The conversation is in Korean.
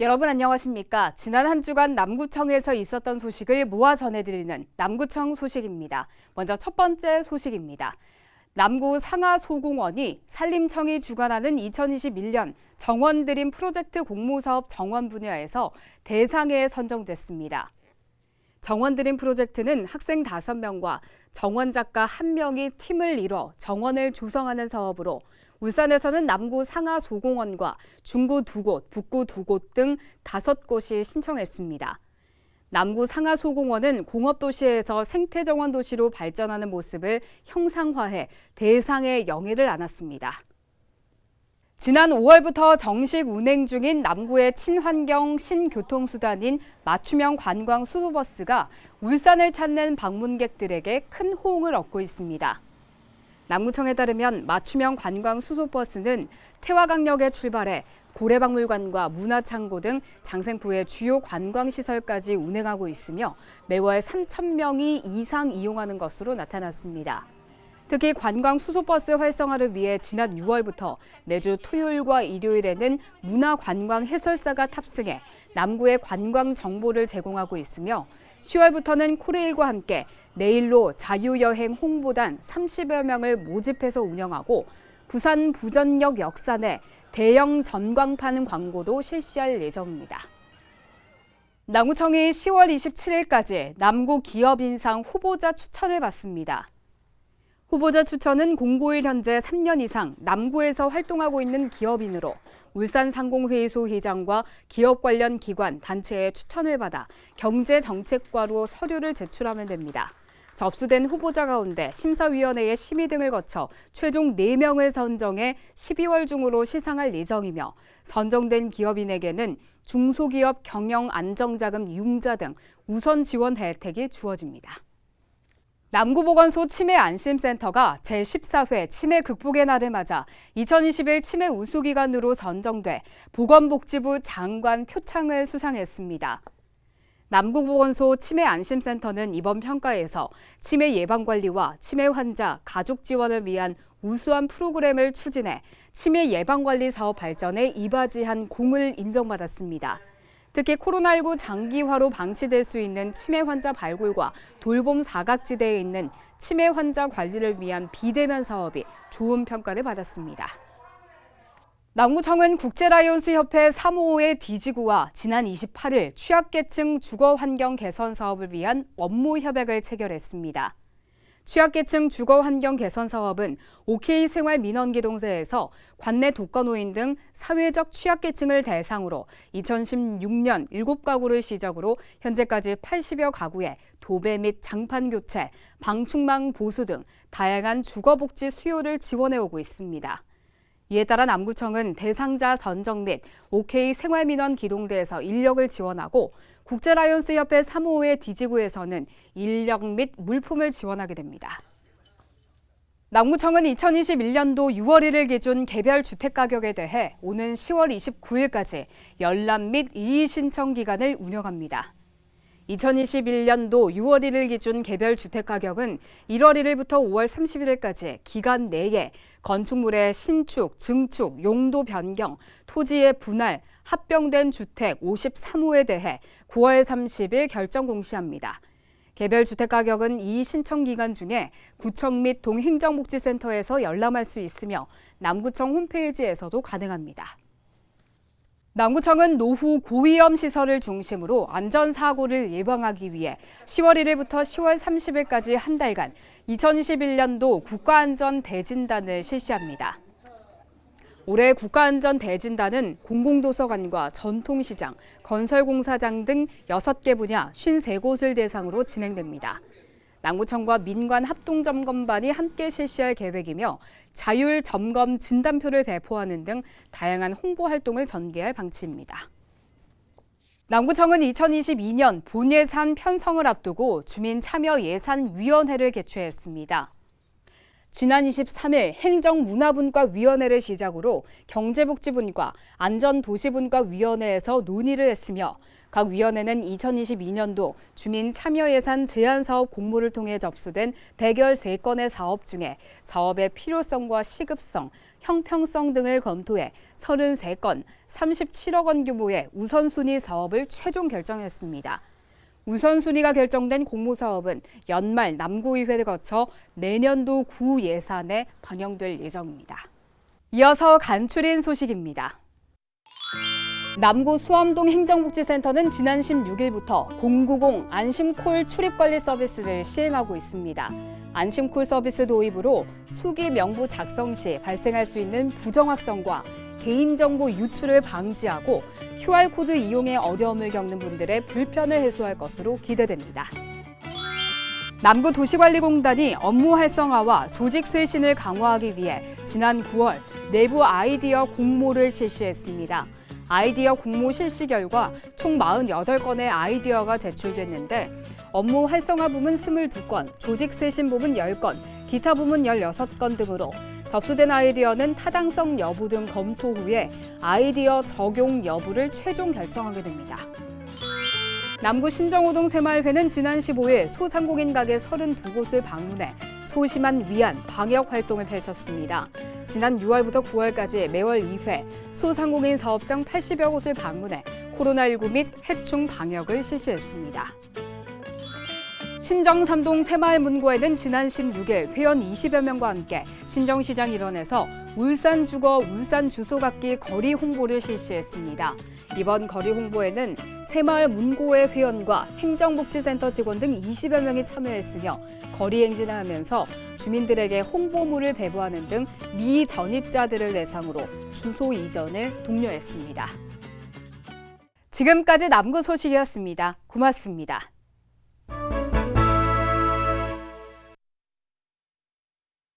여러분 안녕하십니까? 지난 한 주간 남구청에서 있었던 소식을 모아 전해드리는 남구청 소식입니다. 먼저 첫 번째 소식입니다. 남구 상하소공원이 산림청이 주관하는 2021년 정원 드림 프로젝트 공모사업 정원 분야에서 대상에 선정됐습니다. 정원 드림 프로젝트는 학생 5명과 정원 작가 1명이 팀을 이뤄 정원을 조성하는 사업으로 울산에서는 남구 상하 소공원과 중구 두 곳, 북구 두 곳 등 다섯 곳이 신청했습니다. 남구 상하 소공원은 공업도시에서 생태정원 도시로 발전하는 모습을 형상화해 대상의 영예를 안았습니다. 지난 5월부터 정식 운행 중인 남구의 친환경 신교통수단인 맞춤형 관광 수소버스가 울산을 찾는 방문객들에게 큰 호응을 얻고 있습니다. 남구청에 따르면 맞춤형 관광 수소버스는 태화강역에 출발해 고래박물관과 문화창고 등 장생포의 주요 관광시설까지 운행하고 있으며 매월 3천 명이 이상 이용하는 것으로 나타났습니다. 특히 관광 수소버스 활성화를 위해 지난 6월부터 매주 토요일과 일요일에는 문화관광 해설사가 탑승해 남구의 관광 정보를 제공하고 있으며 10월부터는 코레일과 함께 내일로 자유여행 홍보단 30여 명을 모집해서 운영하고 부산 부전역 역사 내 대형 전광판 광고도 실시할 예정입니다. 남구청이 10월 27일까지 남구 기업 인상 후보자 추천을 받습니다. 후보자 추천은 공고일 현재 3년 이상 남구에서 활동하고 있는 기업인으로 울산상공회의소 회장과 기업 관련 기관, 단체의 추천을 받아 경제정책과로 서류를 제출하면 됩니다. 접수된 후보자 가운데 심사위원회의 심의 등을 거쳐 최종 4명을 선정해 12월 중으로 시상할 예정이며 선정된 기업인에게는 중소기업 경영 안정자금 융자 등 우선 지원 혜택이 주어집니다. 남구보건소 치매 안심센터가 제14회 치매 극복의 날을 맞아 2021 치매 우수기관으로 선정돼 보건복지부 장관 표창을 수상했습니다. 남구보건소 치매 안심센터는 이번 평가에서 치매 예방 관리와 치매 환자 가족 지원을 위한 우수한 프로그램을 추진해 치매 예방 관리 사업 발전에 이바지한 공을 인정받았습니다. 특히 코로나19 장기화로 방치될 수 있는 치매 환자 발굴과 돌봄 사각지대에 있는 치매 환자 관리를 위한 비대면 사업이 좋은 평가를 받았습니다. 남구청은 국제라이온스 협회 3호의 D지구와 지난 28일 취약계층 주거 환경 개선 사업을 위한 업무 협약을 체결했습니다. 취약계층 주거 환경 개선 사업은 OK 생활 민원 기동세에서 관내 독거노인 등 사회적 취약계층을 대상으로 2016년 7가구를 시작으로 현재까지 80여 가구에 도배 및 장판 교체, 방충망 보수 등 다양한 주거복지 수요를 지원해 오고 있습니다. 이에 따라 남구청은 대상자 선정 및 OK 생활민원 기동대에서 인력을 지원하고 국제라이온스 협회 3호의 디지구에서는 인력 및 물품을 지원하게 됩니다. 남구청은 2021년도 6월 1일 기준 개별 주택 가격에 대해 오는 10월 29일까지 열람 및 이의 신청 기간을 운영합니다. 2021년도 6월 1일 기준 개별 주택 가격은 1월 1일부터 5월 31일까지 기간 내에 건축물의 신축, 증축, 용도 변경, 토지의 분할, 합병된 주택 53호에 대해 9월 30일 결정 공시합니다. 개별 주택 가격은 이 신청 기간 중에 구청 및 동행정복지센터에서 열람할 수 있으며 남구청 홈페이지에서도 가능합니다. 남구청은 노후 고위험 시설을 중심으로 안전사고를 예방하기 위해 10월 1일부터 10월 30일까지 한 달간 2021년도 국가안전 대진단을 실시합니다. 올해 국가안전 대진단은 공공도서관과 전통시장, 건설공사장 등 6개 분야 53곳을 대상으로 진행됩니다. 남구청과 민관 합동점검반이 함께 실시할 계획이며 자율 점검 진단표를 배포하는 등 다양한 홍보 활동을 전개할 방침입니다. 남구청은 2022년 본예산 편성을 앞두고 주민 참여 예산 위원회를 개최했습니다. 지난 23일 행정문화분과위원회를 시작으로 경제복지분과 안전도시분과위원회에서 논의를 했으며 각 위원회는 2022년도 주민 참여 예산 제한 사업 공모를 통해 접수된 113건의 사업 중에 사업의 필요성과 시급성, 형평성 등을 검토해 33건, 37억 원 규모의 우선순위 사업을 최종 결정했습니다. 우선순위가 결정된 공모사업은 연말 남구의회를 거쳐 내년도 구 예산에 반영될 예정입니다. 이어서 간추린 소식입니다. 남구 수암동 행정복지센터는 지난 16일부터 090 안심콜 출입관리 서비스를 시행하고 있습니다. 안심콜 서비스 도입으로 수기 명부 작성 시 발생할 수 있는 부정확성과 개인정보 유출을 방지하고 QR코드 이용에 어려움을 겪는 분들의 불편을 해소할 것으로 기대됩니다. 남구도시관리공단이 업무 활성화와 조직 쇄신을 강화하기 위해 지난 9월 내부 아이디어 공모를 실시했습니다. 아이디어 공모 실시 결과 총 48건의 아이디어가 제출됐는데 업무 활성화 부문 22건, 조직 쇄신 부문 10건, 기타 부문 16건 등으로 접수된 아이디어는 타당성 여부 등 검토 후에 아이디어 적용 여부를 최종 결정하게 됩니다. 남구 신정호동 새마을회는 지난 15일 소상공인 가게 32곳을 방문해 소심한 위안, 방역 활동을 펼쳤습니다. 지난 6월부터 9월까지 매월 2회 소상공인 사업장 80여 곳을 방문해 코로나19 및 해충 방역을 실시했습니다. 신정 삼동 새마을 문고에는 지난 16일 회원 20여 명과 함께 신정시장 일원에서 울산 주거 울산 주소 갖기 거리 홍보를 실시했습니다. 이번 거리 홍보에는 새마을 문고회 회원과 행정복지센터 직원 등 20여 명이 참여했으며 거리 행진을 하면서 주민들에게 홍보물을 배부하는 등 미전입자들을 대상으로 주소 이전을 독려했습니다. 지금까지 남구 소식이었습니다. 고맙습니다.